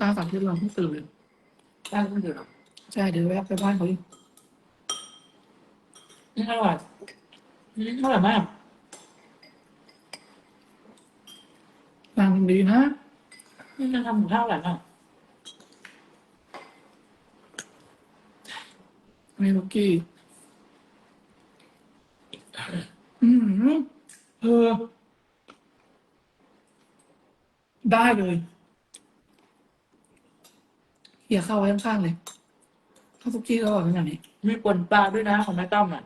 ตาสามที่เราเพิ่งตื่นเลยบ้านคุณอยู่หรอใช่เดี๋ยวแวะไปบ้านเขาดิอืมอร่อยอืมอร่อยมากนางดีนะนี่มันทำหมูข้าวอร่อยมากเมลูกี้อืมเออได้เลย เขี่ยเข้าไว้ข้างๆเลยข้าวซุกี้ก็อร่อยขนาดนี้มีป่นปลาด้วยนะของแม่ต้อมอะ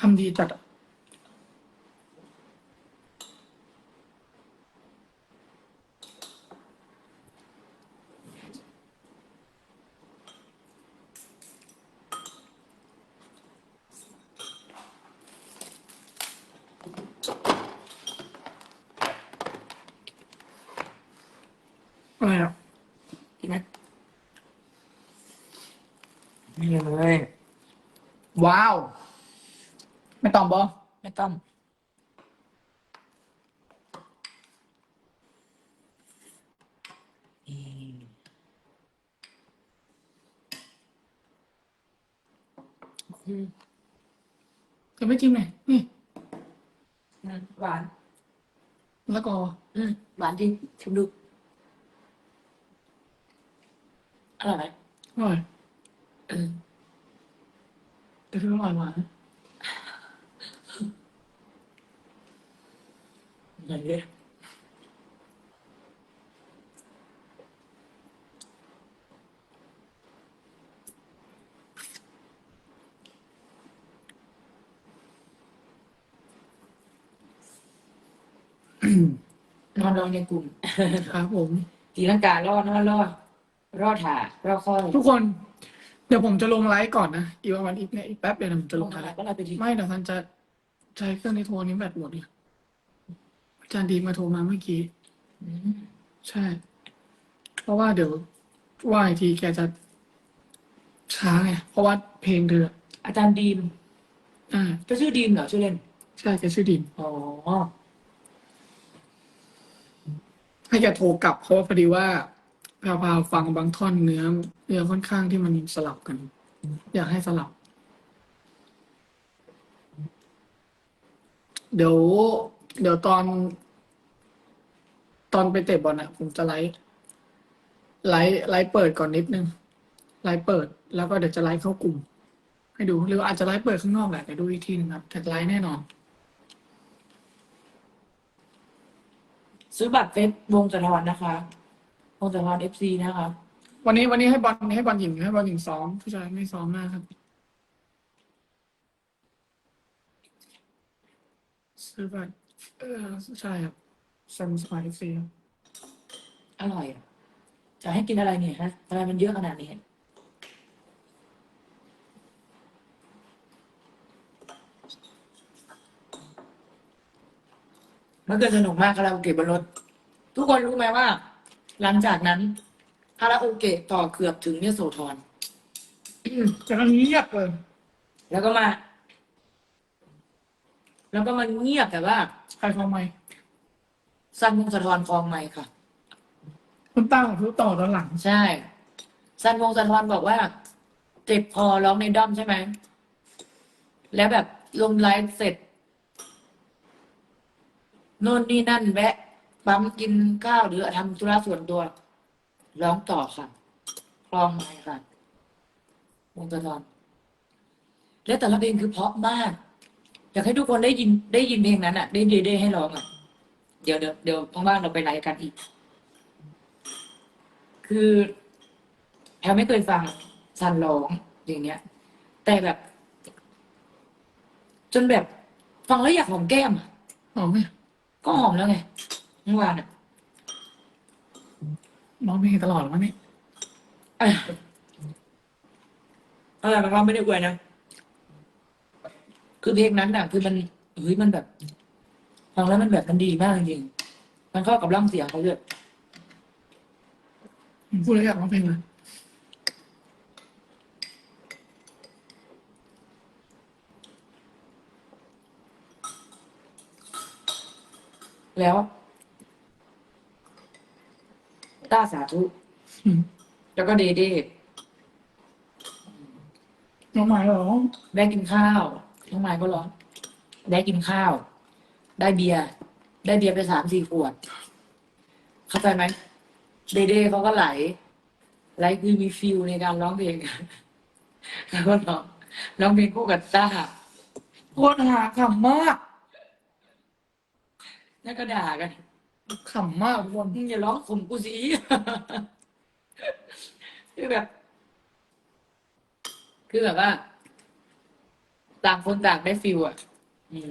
ทำดีจัดอะ อะไรอะกินไหมนี่เลยว้าว ไม่ต้องบอแม่ต้อมนี่อืมจะไม่จิ้มเลยนี่อืมหวาน แล้วก็ อืมหวานจริงชิมดูอ ร่อยไหมอร่อยเออแต่คืออร่อยหวานไหนเนี่ยนอนรองในกลุ่มครับผมตีลังการอดนอนรอด รอดถารอดข้อทุกคน เดี๋ยวผมจะลงไลฟ์ก่อนนะ อีกประมาณอีกเนี่ยอีกแป๊บเดียวนะผมจะลงไลอะไรฟ์ก็เราไปดีไม่เดี๋ยวท่านจะใช้เครื่องในโทรนี้แบตหมดเลยอาจารย์ดีมาโทรมาเมื่อกี้ อืมใช่ เพราะว่าเดี๋ยวว่าอีกทีแกจะช้าไงเพราะว่าเพลงเธออาจารย์ดีมอ่าก็ชื่อดีมเหรอชื่อเล่น ใช่แกชื่อดิมอ๋อ ให้แกโทรกลับเพราะว่าพอดีว่า พาพาฟังบางท่อนเนื้อเนื้อค่อนข้างที่มันสลับกัน อยากให้สลับ เดี๋ยว เดี๋ยวตอน ตอนไปเตะบอลอะ ผมจะไลฟ์ไลฟ์ไลฟ์เปิดก่อนนิดนึงไลฟ์เปิด แล้วก็เดี๋ยวจะไลฟ์เข้ากลุ่ม ให้ดูหรืออาจจะไลฟ์เปิดข้างนอกแหละแต่ดูอีกทีนึงครับแต่ไลฟ์แน่นอน ซื้อบัตรเฟซวงสะทอนนะคะ วงสะทอนเอฟซีนะคะ วันนี้วันนี้ให้บอลให้บอลหญิงให้บอลหญิงซ้อมผู้ชายไม่ซ้อมหน้าครับซื้อบัตรเออใช่ครับซัมสปายซีอร่อยอะจะให้กินอะไรเนี่ยฮะทำไมมันเยอะขนาดนี้มันเกิดสนุกมากคาราโอเกะบนรถ ทุกคนรู้ไหมว่า หลังจากนั้นคาราโอเกะต่อเกือบถึงเนี่ยโสธรจากนั้นเงียบเลยแล้วก็มา แล้วก็มันเงียบแต่ว่าใครฟังไหมสั้นวงสะทอนคลองไม่ค่ะ คุณตั้งของทุกต่อตอนหลัง ใช่ สั้นวงสะทอนบอกว่าเจ็บคอร้องในด้อมใช่ไหม แล้วแบบลงไลฟ์เสร็จโน่นนี่นั่นแวะ ปั๊มกินข้าวหรือทำธุระส่วนตัว ร้องต่อค่ะ คลองไม้ค่ะวงสะทอนแล้วแต่ละเพลงคือเพราะมาก อยากให้ทุกคนได้ยินได้ยินเพลงนั้นอะ ได้ได้ได้ให้ร้องอะ เดี๋ยวเดี๋ยวเดี๋ยวว่างๆเราไปไลฟ์กันอีก คือแพลไม่เคยฟังซันร้องอย่างเงี้ย แต่แบบ จนแบบ ฟังแล้วอยากหอมแก้มอะหอมไหมก็หอมแล้วไง เมื่อวานอะน้องเพลงตลอดมั้งนี่อะอะไรมันก็ไม่ได้อวยนะ คือเพลงนั้นอะ คือมันเฮ้ยมันแบบฟังแล้วมันแบบมันดีมากจริงๆมันเข้ากับร่างเสียงเขาด้วยผมพูดแล้วอยากร้องเพลงเลยแล้ว ต้าสาธุ อืม แล้วก็เดเด้น้องหมายเหรอได้กินข้าวน้องไม้ก็ร้องได้กินข้าว ได้เบียร์ได้เบียร์ไปสามสี่ขวด เข้าใจไหมเดเด้เขาก็ไหลไหลคือมีฟิลในการร้องเพลงแล้วก็ร้องร้องเพลงคู่กับต้าโคตรหาขำมาก แล้วก็ด่ากัน ขำมากทุกคนมึงอย่าร้องข่มกูสิ คือแบบ คือแบบว่า ต่างคนต่างได้ฟิลอะ อืม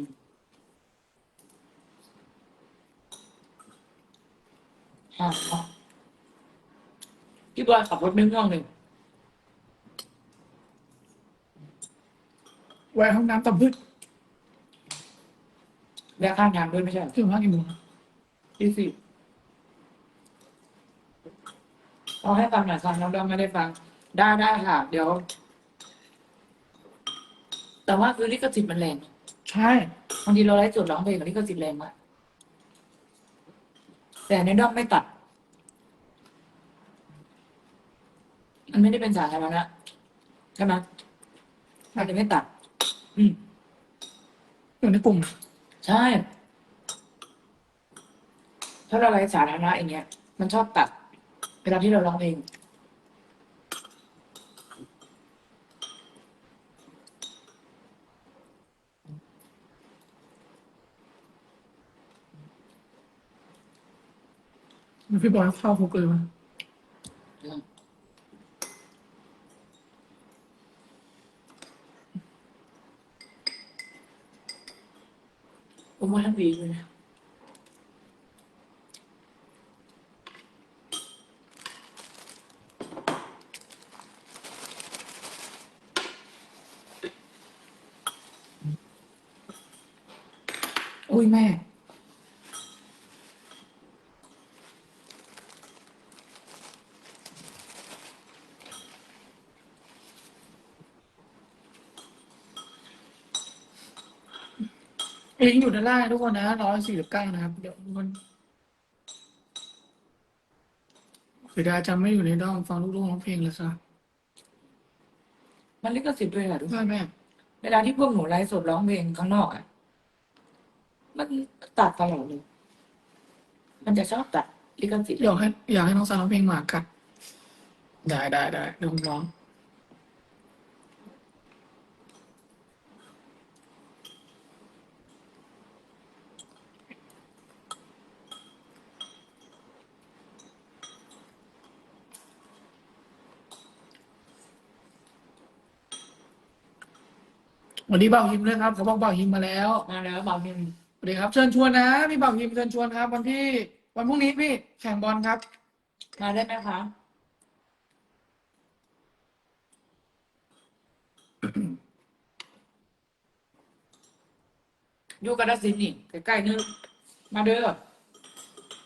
อะอะพี่บอยขับรถไม่ง่วงหนึ่งแวะห้องน้ำตำพึดแวะข้างทางด้วยไม่ใช่เหรอ ถึงห้ากี่โมงนะ ที่สิบเอาให้ฟังหน่อยค่ะน้องดอมไม่ได้ฟัง ได้ได้ค่ะ เดี๋ยว แต่ว่าคือลิขสิทธิ์มันแรงใช่บางทีเราไลฟ์สดร้องเพลงกับลิขสิทธิ์แรงมากแต่ในด้อมไม่ตัด มันไม่ได้เป็นสาธารณะใช่ไหมมันจะไม่ตัด อืมอยู่ในกลุ่ม ใช่ ถ้าเราไลฟ์สาธารณะอย่างเงี้ย มันชอบตัด เวลาที่เราร้องเพลง พี่บอยเข้าคุกเลยมั้ยผมว่าทั้งวีเลยนะ ยแม่ ลิงก์อยู่ด้านล่างทุกคนนะร้อยสี่สิบเก้านะครับ เดี๋ยวทุกคนเสียดายจำไม่อยู่ในด้อมฟังลูกๆร้องเพลงเลยค่ะมันลิขสิทธิ์ด้วยค่ะทุกคนใช่แม่ เวลาที่พวกหนูไลฟ์สดร้องเพลงข้างนอกอะ มันตัดตลอดเลย มันจะชอบตัดลิขสิทธิ์อยากให้อยากให้น้องสาวร้องเพลงหมากัด ได้ได้ได้เดี๋ยวผมร้อง วันนี้เบาหิมด้วยครับเขาบอกเบาหิมมาแล้ว มาแล้วบางทีส วัสดีครับเชิญชวนนะพี่เบาหิมเชิญชวนครับวันที่ วันพรุ่งนี้พี่แข่งบอลครับ มาได้ไหมคะอยู่กระสินธุ์นี่ใกล้ๆนึงมาเด้อ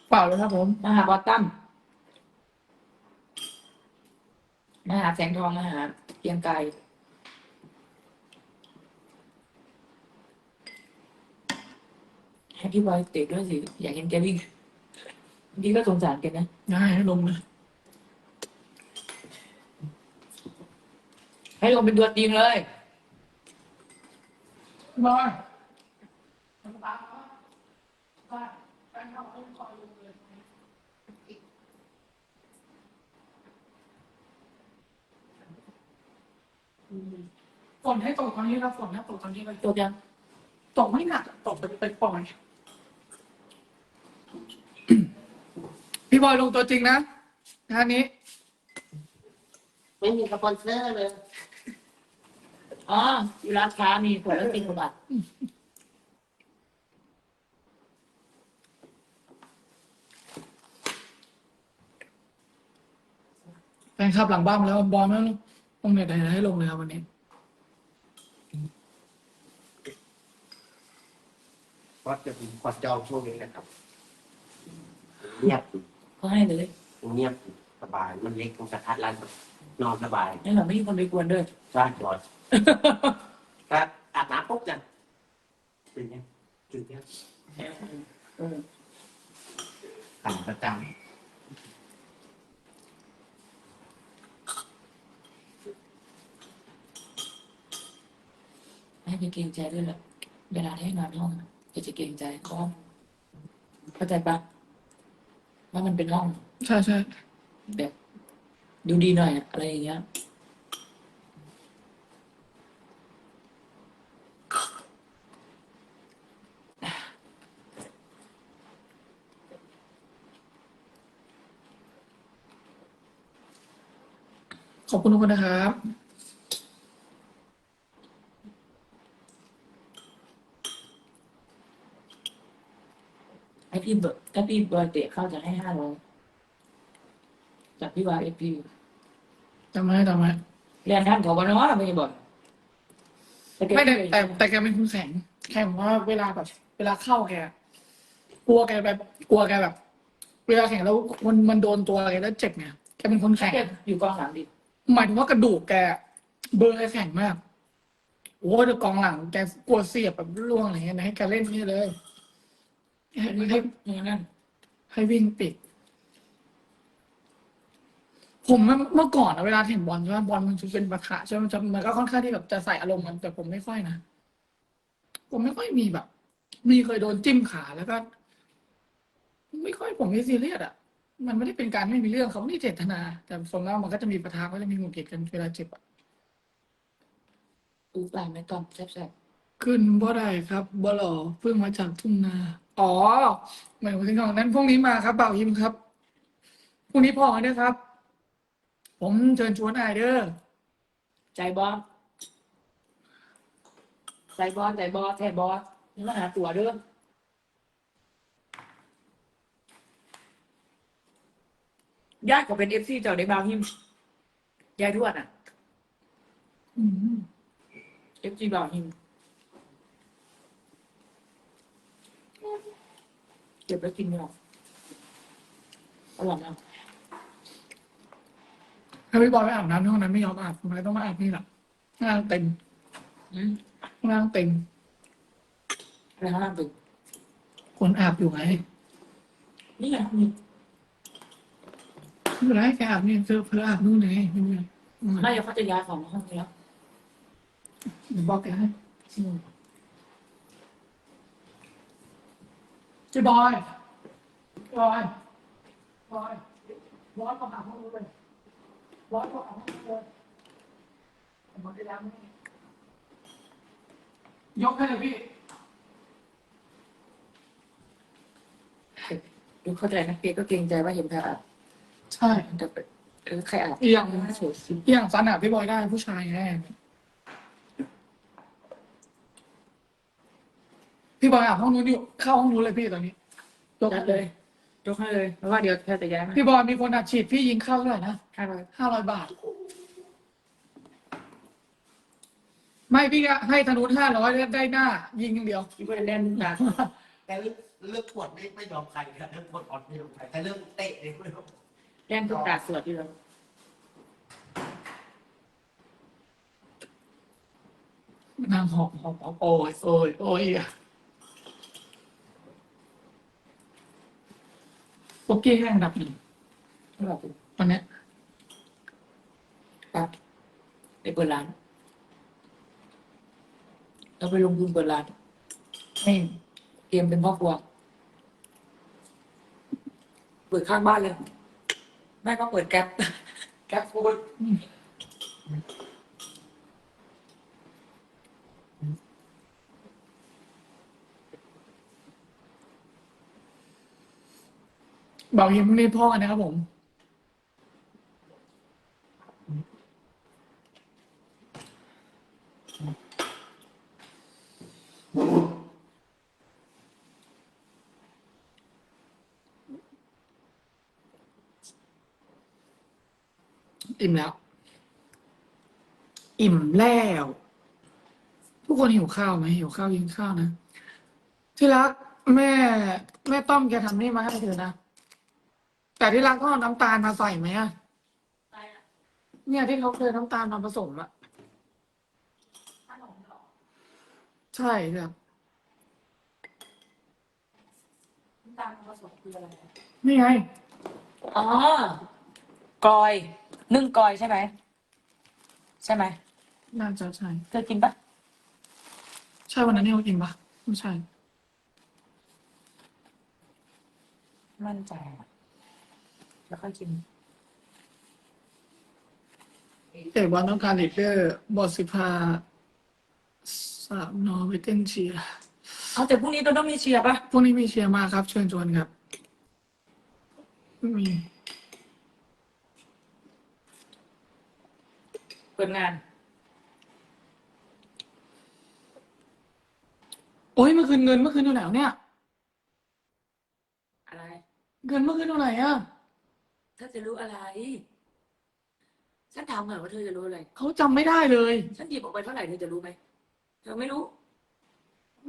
เปล่าเลยครับผมมาหาบอสตั้มมาหาแสงทองมาหาเกรียงไกร ให้พี่บอยเตะด้วยสิ อยากเห็นแกวิ่งบางทีก็สงสารแกนะได้ให้ลงเลย ให้ลงเป็นตัวจริงเลยบอยฝนให้ตกตอนนี้ครับฝนให้ตกตอนนี้เลยจบยัง ตกไม่หนักตกไปไปปล่อย พี่บอยลงตัวจริงนะงานนี้ ไม่มีสปอนเซอร์เลย อ๋ออยู่ร้านค้ามีขวดละสิบบาทแฟนคลับหลังบ้านมาแล้วบอยไม่ต้องลงเน็ตไหนให้ลงเลยครับวันนี้ก็จะมีขอจองช่วงนี้นะครับ เงียบก็ให้เลยเงียบสบาย มันเล็กมันกระทัดรัดนอนสบายนี่เราไม่มีคนไปกวนด้วยใช่ปลอดก็อาบน้ำปุ๊บจะตื่นยังตื่นยังเออสั่งประจให้ไปเกรงใจด้วยแหละเวลาที่ให้นอนห้องก็จะเกรงใจเพราะว่าเข้าใจปะ ว่ามันเป็นห้องใช่ใช่แบบ ดูดีหน่อยอะอะไรอย่างเงี้ยขอบคุณทุกคนนะครับ ให้พี่เบิร์ ถ้าพี่เบอร์เตะเข้าจะให้ห้าร้อยจากพี่วายเอพีจำไว้จำไว้เรียนท่านของวันน้อไม่บอกแต่แกไม่แต่แต่แต่แกเป็นคนแข็งแข็งว่าเวลาแบบ เวลาเข้าแกกลัวแกแบบกลัวแกแบบ เวลาแข่งแล้วมันมันโดนตัวแกแล้วเจ็บไงแกเป็นคนแข็งแกอยู่กองหลังดิหมายถึงว่ากระดูกแกเบอร์แกแข็งมากโอ้แต่กองหลังแกกลัวเสียบแบบล่วงอะไรเงี้ยนะให้แกเล่นนี่เลย ให้ไม่ให้อย่างนั้นให้วิ่งปิด ผมเมื่อเมื่อก่อนนะเวลาเห็นบอลใช่ไหมบอลมันจะเป็นปะทะใช่ไหมมันจะมันก็ค่อนข้างที่แบบจะใส่อารมณ์มันแต่ผมไม่ค่อยนะผมไม่ค่อยมีแบบ มีเคยโดนจิ้มขาแล้วก็ ไม่ค่อยผมไม่ซีเรียสอะ มันไม่ได้เป็นการไม่มีเรื่องเขาไม่ได้เจตนา แต่ส่วนมากมันก็จะมีปะทะก็จะมีหงุดหงิดกันเวลาเจ็บอะอูปลายไม่ต้องแซ่บขึ้นบ่ได้ครับบ่หล่อเพิ่งมาจากทุ่งนา อ๋อหมายถึงของนั้นพรุ่งนี้มาครับเบ่าวยิมครับพรุ่งนี้พอกันด้วยครับ ผมเชิญชวนไอายเด้อๆใจบอสใจบอสใจบอสแท้บอสนี่มาหาตัวเด้อญาติก็เป็นเอฟซีเจ้าในบางหิมยายทวดอะอืมเอฟซีบางหิม เก็บแล้วกินไม่หรอกอร่อยมากถ้าพี่บอยไปอาบน้ำที่ห้องนั้นไม่ยอมอาบทำไมต้องมาอาบนี่ล่ะงานเต็มอืมงานเต็มอะไรข้างล่างตึกคนอาบอยู่ไงนี่ไงนี่ไม่เป็นไรแกอาบนี่เพื่อเพื่ออาบนู่นเลยไม่เป็นไรอืมน่าจะเขาจะย้ายของมาห้องนี้แล้วเดี๋ยวบอกแกให้ อืมเจ๊บอยบอยบอยบอยมาหาห้องนู้นเลยบอยมาหาห้องนู้นเลยผมมาได้แล้วนี่ยกให้เลยพี่ดูเข้าใจนะเปียก็เกรงใจว่าเห็นใครอาบใช่แต่เออใครอาบอีกอย่างสวยสิอีกอย่างสันอะพี่บอยได้ผู้ชายแน่ พี่บอยอาบห้องนู้นอยู่เข้าห้องนู้นเลยพี่ตอนนี้ยกจัดเลยยกให้เลยเพราะว่าเดี๋ยวแค่จะย้ายมาพี่บอยมีคนอัดฉีดพี่ยิงเข้าเท่าไหร่นะห้าร้อยห้าร้อยบาท ไม่พี่ก็ให้ธนุห้าร้อยได้หน้า ยิงอย่างเดียวพี่ก็จะเล่นทุกอย่างำแต่เรื่องเรื่องปวดไม่ไม่ยอมใครครับเรื่องปวดอ่อนไม่ยอมใครแต่เรื่องเตะเนี่ยไม่ยอมเล่นทุกดาสวดที่เรานางหอบหอบหอบโอ้ยโอ้ยโอ้ยอะ โอเคแห้งอันดับหนึ่งไม่บอกตอนเนี้ยครับไปเปิดร้านเราไปลงทุนเปิดร้านให้เตรียมเป็นพ่อครัวเปิดข้างบ้านเลยแม่ก็เปิดแก๊ปแก๊ปฟูด เบาหิมพรุ่งนี้พ่อกันนะครับผม อิ่มแล้ว อิ่มแล้ว ทุกคนหิวข้าวไหมหิวข้าวกินข้าวนะ ที่รักแม่ แม่ต้อมแกทำนี่มาให้เธอนะ แต่ที่รักก็เอาน้ำตาลมาใส่ไหมอะเนี่ยที่เขาเคยน้ำตาลมาผสมอะใช่ครับำตาลผสมคืออะไรนี่ไง อ๋อกลอย นึ่งกลอยใช่ไหม ใช่ไหมน่าจะใช่เคยกินปะใช่วันนั้นที่เรากินปะไม่ใช่ มั่นใจอะ แล้วค่อยกินเอกบอลต้องการลีดเดอร์บอสสิพาสามนอร์ไปเต้นเชียร์เอาแต่พรุ่งนี้ต้องต้องมีเชียร์ปะพวกนี้มีเชียร์มาครับ เชิญชวนครับไม่มีเปิดงาน โอ้ยเมื่อคืนเงินเมื่อคืนอยู่ไหนวะเนี่ย อะไร เงินเมื่อคืนอยู่ไหนอะ ถ้าจะรู้อะไร ฉันถามหน่อยว่าเธอจะรู้อะไร เขาจำไม่ได้เลย ฉันหยิบออกไปเท่าไหร่เธอจะรู้ไหม เธอไม่รู้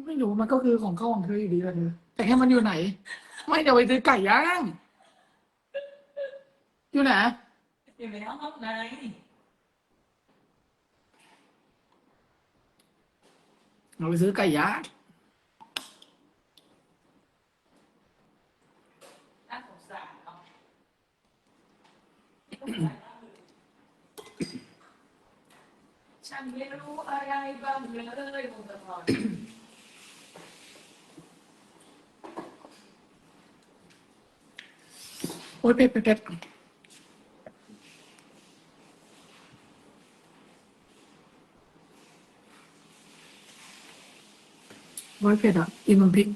ไม่รู้มันก็คือของเข้าของเธออยู่ดีแหละเธอแต่แค่มันอยู่ไหน ไม่เดี๋ยวไปซื้อไก่ย่างอยู่ไหนอยู่ในห้องไหนเราไปซื้อไก่ย่าง น่าสงสารเนาะ ฉันไม่รู้อะไรบ้างเลยมุงตะพรโอ้ยเป็ดเป็ดเป็ดโอ้ยเผ็ดอะกินมันพริก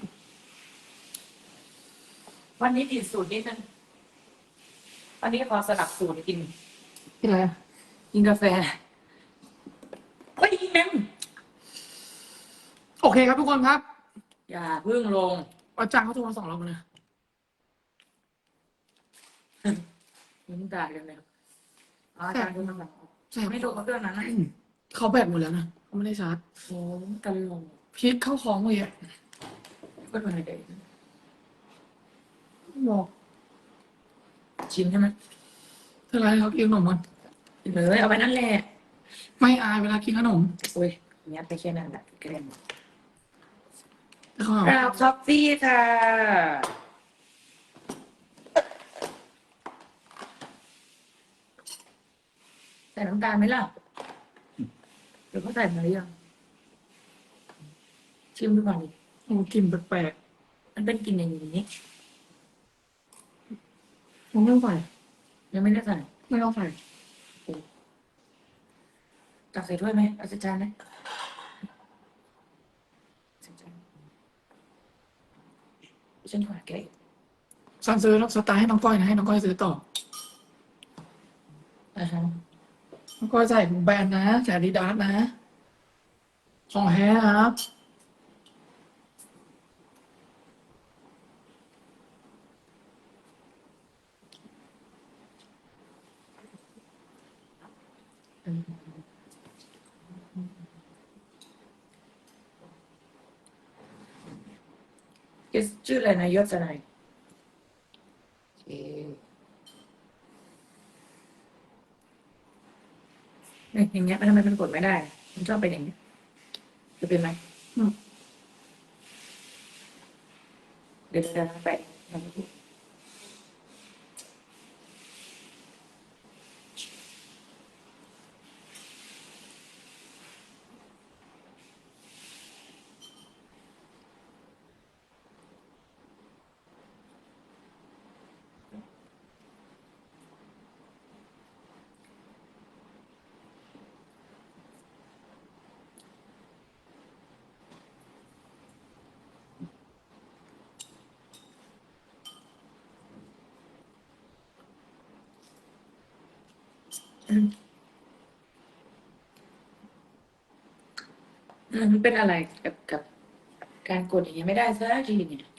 วันนี้ผิดสูตรนิดนึง วันนี้ขอสลับสูตรกินกินอะไรอะกินกาแฟเฮ้ยแมมโอเคครับทุกคนครับ อย่าเพึ่งลงอาจารย์เขาโทรมาสองเราเลยยิ้มด่ากันเลยอ๋ออาจารย์ดูมันแบบใช่ไม่โดนเรื่องนั้นนะเขาแบตหมดแล้วนะเขาไม่ได้ชาร์จโอ้ตลกพริกเข้าของเลยอะก็ดูในเด็กบอก ชิมใช่ไหมเธออะไรเขากินขนมมันกินเลยเอาไปนั่นแหละไม่อายเวลากินขนมโอ้ยเนี้ยไปแค่นั้นแหละแกล้งแต่เขาบอกเราท็อฟฟี่ค่ะใส่น้ำตาลไหมล่ะหรือเขาใส่มาหรือยังชิมดูก่อนดิโอ้กลิ่นแปลกมันเป็นกลิ่นอย่างนี้ ๆผมไม่ต้องใส่ยังไม่ได้ใส่ไม่ต้องใส่ตักใส่ถ้วยไหมเอาใส่จานไหมใส่จานฉันขอแกะซันซื้อสไตล์ให้น้องก้อยนะให้น้องก้อยซื้อต่ออ่าฮะน้องก้อยใส่ของแบรนด์นะใส่อาดิดาสนะของแท้ครับ ชื่ออะไรนะยศอะไรโอเคเนี่ยอย่างเงี้ยทำไมมันกดไม่ได้ มันชอบเป็นอย่างเงี้ยจะเป็นไหมเดี๋ยวจะไป มันเป็นอะไรกับกับการกดอย่างเงี้ยไม่ได้สักทีเนี่ย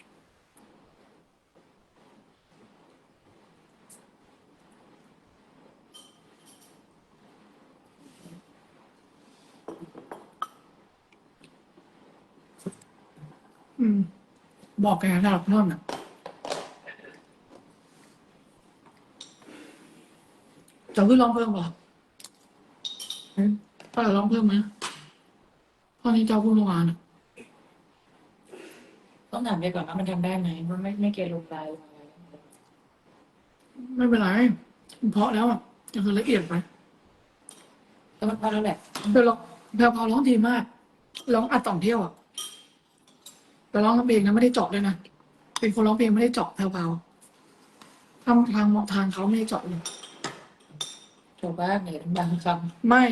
บอกแกสำหรับนอนอะ จะขึ้นร้องเพิ่มเปล่าอืมป้าจะร้องเพิ่มไหมตอนนี้เจ้าพูดเมื่อวานอะเอต้องถามไปก่อนว่ามันทำได้ไหมมันไม่ไม่เกลงไปลงอะไรไม่เป็นไรเพราะแล้วอะจะคือละเอียดไปก็มันพอแล้วแหละเธอร้องแพลวพาวร้องดีมากร้องอัดต่องเที่ยวอะแต่ร้องเพลงนะไม่ได้เจาะเลยนะเป็นคนร้องเพลงไม่ได้เจาะแพลวพาวทำทางทางเขาไม่ได้เจาะเลย แต่ว่าเห็นบางคำไม่